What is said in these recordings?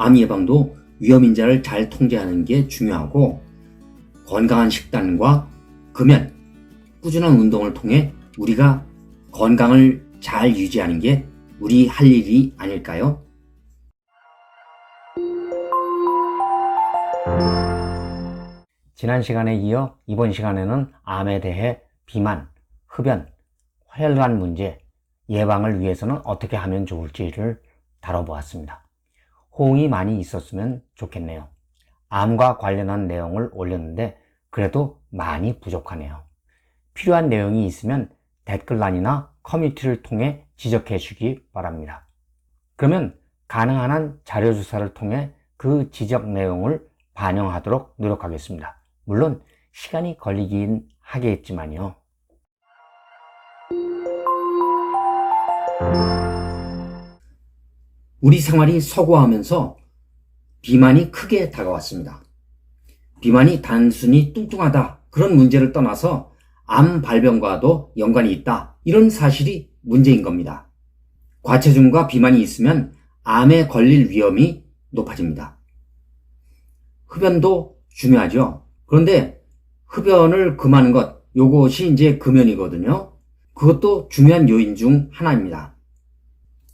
암 예방도 위험 인자를 잘 통제하는 게 중요하고 건강한 식단과 금연, 꾸준한 운동을 통해 우리가 건강을 잘 유지하는 게 우리 할 일이 아닐까요? 지난 시간에 이어 이번 시간에는 암에 대해 비만, 흡연, 혈관 문제 예방을 위해서는 어떻게 하면 좋을지를 다뤄보았습니다. 호응이 많이 있었으면 좋겠네요. 암과 관련한 내용을 올렸는데 그래도 많이 부족하네요. 필요한 내용이 있으면 댓글란이나 커뮤니티를 통해 지적해 주기 바랍니다. 그러면 가능한 한 자료 조사를 통해 그 지적 내용을 반영하도록 노력하겠습니다. 물론 시간이 걸리긴 하겠지만요. 우리 생활이 서구하면서 비만이 크게 다가왔습니다. 비만이 단순히 뚱뚱하다 그런 문제를 떠나서 암 발병과도 연관이 있다 이런 사실이 문제인 겁니다. 과체중과 비만이 있으면 암에 걸릴 위험이 높아집니다. 흡연도 중요하죠. 그런데 흡연을 금하는 것 요것이 이제 금연이거든요. 그것도 중요한 요인 중 하나입니다.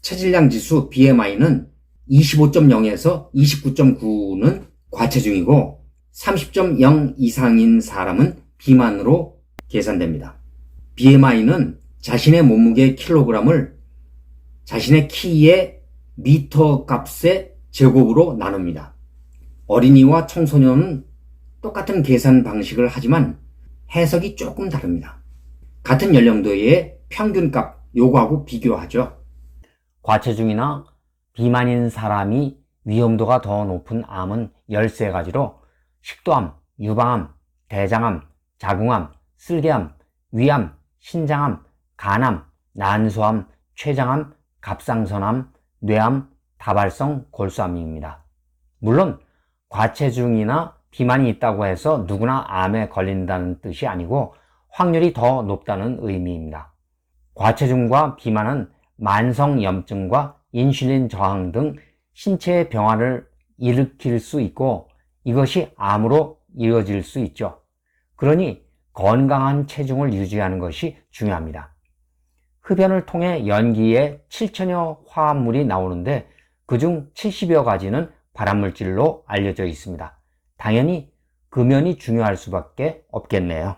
체질량 지수 BMI는 25.0에서 29.9는 과체중이고 30.0 이상인 사람은 비만으로 계산됩니다. BMI는 자신의 몸무게 킬로그램을 자신의 키의 미터 값의 제곱으로 나눕니다. 어린이와 청소년은 똑같은 계산 방식을 하지만 해석이 조금 다릅니다. 같은 연령도의 평균값 요거하고 비교하죠. 과체중이나 비만인 사람이 위험도가 더 높은 암은 13가지로 식도암, 유방암, 대장암, 자궁암, 쓸개암, 위암, 신장암, 간암, 난소암, 췌장암, 갑상선암, 뇌암, 다발성 골수암입니다. 물론 과체중이나 비만이 있다고 해서 누구나 암에 걸린다는 뜻이 아니고 확률이 더 높다는 의미입니다. 과체중과 비만은 만성염증과 인슐린 저항 등 신체의 병화를 일으킬 수 있고 이것이 암으로 이어질 수 있죠. 그러니 건강한 체중을 유지하는 것이 중요합니다. 흡연을 통해 연기에 7천여 화합물이 나오는데 그중 70여 가지는 발암물질로 알려져 있습니다. 당연히 금연이 중요할 수밖에 없겠네요.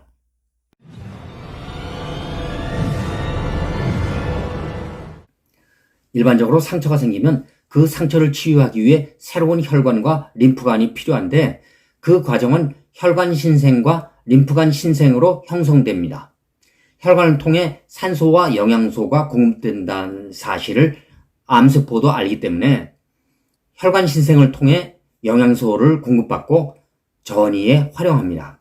일반적으로 상처가 생기면 그 상처를 치유하기 위해 새로운 혈관과 림프관이 필요한데 그 과정은 혈관 신생과 림프관 신생으로 형성됩니다. 혈관을 통해 산소와 영양소가 공급된다는 사실을 암세포도 알기 때문에 혈관 신생을 통해 영양소를 공급받고 전이에 활용합니다.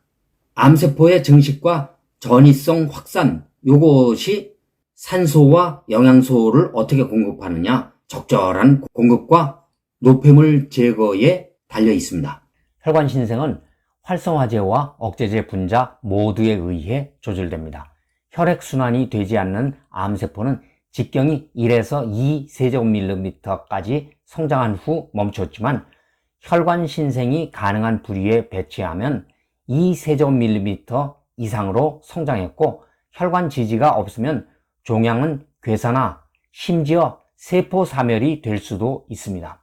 암세포의 증식과 전이성 확산, 요것이 산소와 영양소를 어떻게 공급하느냐, 적절한 공급과 노폐물 제거에 달려 있습니다. 혈관 신생은 활성화제와 억제제 분자 모두에 의해 조절됩니다. 혈액 순환이 되지 않는 암세포는 직경이 1에서 2 세제곱밀리미터까지 성장한 후 멈췄지만 혈관 신생이 가능한 부위에 배치하면 2 세제곱밀리미터 이상으로 성장했고 혈관 지지가 없으면 종양은 괴사나 심지어 세포 사멸이 될 수도 있습니다.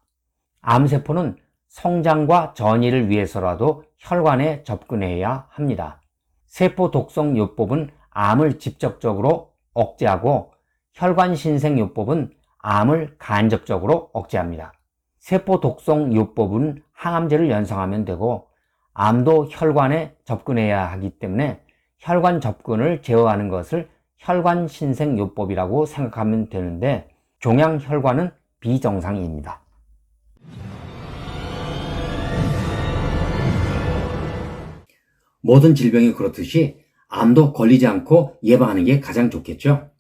암세포는 성장과 전이를 위해서라도 혈관에 접근해야 합니다. 세포 독성 요법은 암을 직접적으로 억제하고 혈관 신생 요법은 암을 간접적으로 억제합니다. 세포 독성 요법은 항암제를 연상하면 되고 암도 혈관에 접근해야 하기 때문에 혈관 접근을 제어하는 것을 혈관 신생 요법이라고 생각하면 되는데 종양 혈관은 비정상입니다. 모든 질병이 그렇듯이 암도 걸리지 않고 예방하는 게 가장 좋겠죠.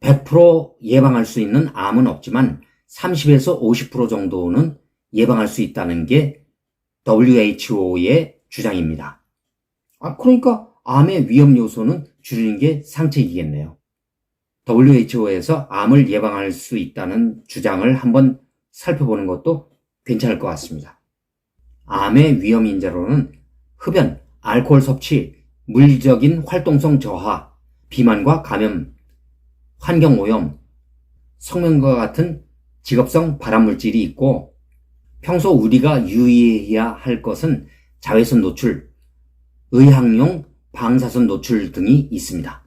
100% 예방할 수 있는 암은 없지만 30에서 50% 정도는 예방할 수 있다는 게 WHO의 주장입니다. 아, 그러니까 암의 위험 요소는 줄이는 게 상책이겠네요. WHO에서 암을 예방할 수 있다는 주장을 한번 살펴보는 것도 괜찮을 것 같습니다. 암의 위험 인자로는 흡연, 알코올 섭취, 물리적인 활동성 저하, 비만과 감염, 환경 오염, 성면과 같은 직업성 발암물질이 있고 평소 우리가 유의해야 할 것은 자외선 노출, 의학용 방사선 노출 등이 있습니다.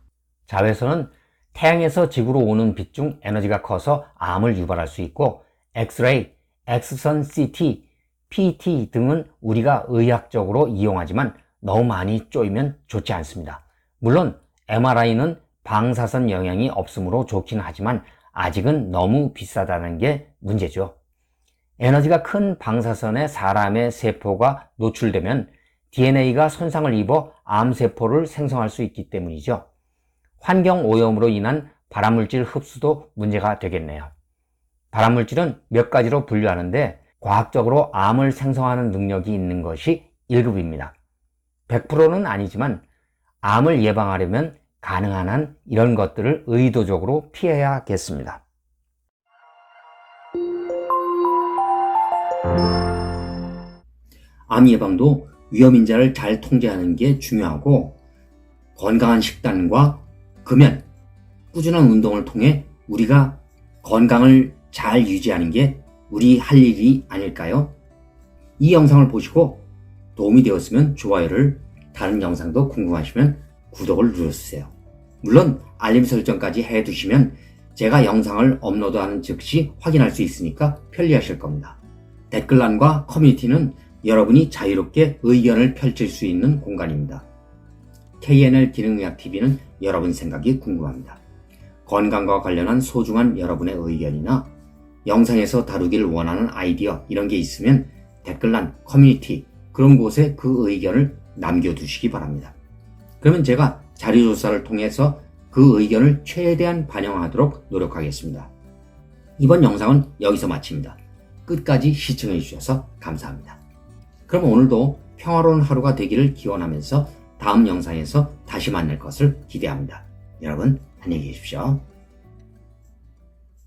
자외선은 태양에서 지구로 오는 빛 중 에너지가 커서 암을 유발할 수 있고 엑스레이, 엑스선 CT, PT 등은 우리가 의학적으로 이용하지만 너무 많이 쪼이면 좋지 않습니다. 물론 MRI는 방사선 영향이 없으므로 좋긴 하지만 아직은 너무 비싸다는 게 문제죠. 에너지가 큰 방사선에 사람의 세포가 노출되면 DNA가 손상을 입어 암세포를 생성할 수 있기 때문이죠. 환경 오염으로 인한 발암물질 흡수도 문제가 되겠네요. 발암물질은 몇 가지로 분류하는데 과학적으로 암을 생성하는 능력이 있는 것이 1급입니다. 100%는 아니지만 암을 예방하려면 가능한 한 이런 것들을 의도적으로 피해야겠습니다. 암 예방도 위험 인자를 잘 통제하는 게 중요하고 건강한 식단과 금연, 꾸준한 운동을 통해 우리가 건강을 잘 유지하는 게 우리 할 일이 아닐까요? 이 영상을 보시고 도움이 되었으면 좋아요를, 다른 영상도 궁금하시면 구독을 눌러주세요. 물론 알림 설정까지 해두시면 제가 영상을 업로드하는 즉시 확인할 수 있으니까 편리하실 겁니다. 댓글란과 커뮤니티는 여러분이 자유롭게 의견을 펼칠 수 있는 공간입니다. KNL 기능의학TV는 여러분 생각이 궁금합니다. 건강과 관련한 소중한 여러분의 의견이나 영상에서 다루길 원하는 아이디어 이런 게 있으면 댓글란, 커뮤니티 그런 곳에 그 의견을 남겨두시기 바랍니다. 그러면 제가 자료조사를 통해서 그 의견을 최대한 반영하도록 노력하겠습니다. 이번 영상은 여기서 마칩니다. 끝까지 시청해 주셔서 감사합니다. 그럼 오늘도 평화로운 하루가 되기를 기원하면서 다음 영상에서 다시 만날 것을 기대합니다. 여러분 안녕히 계십시오.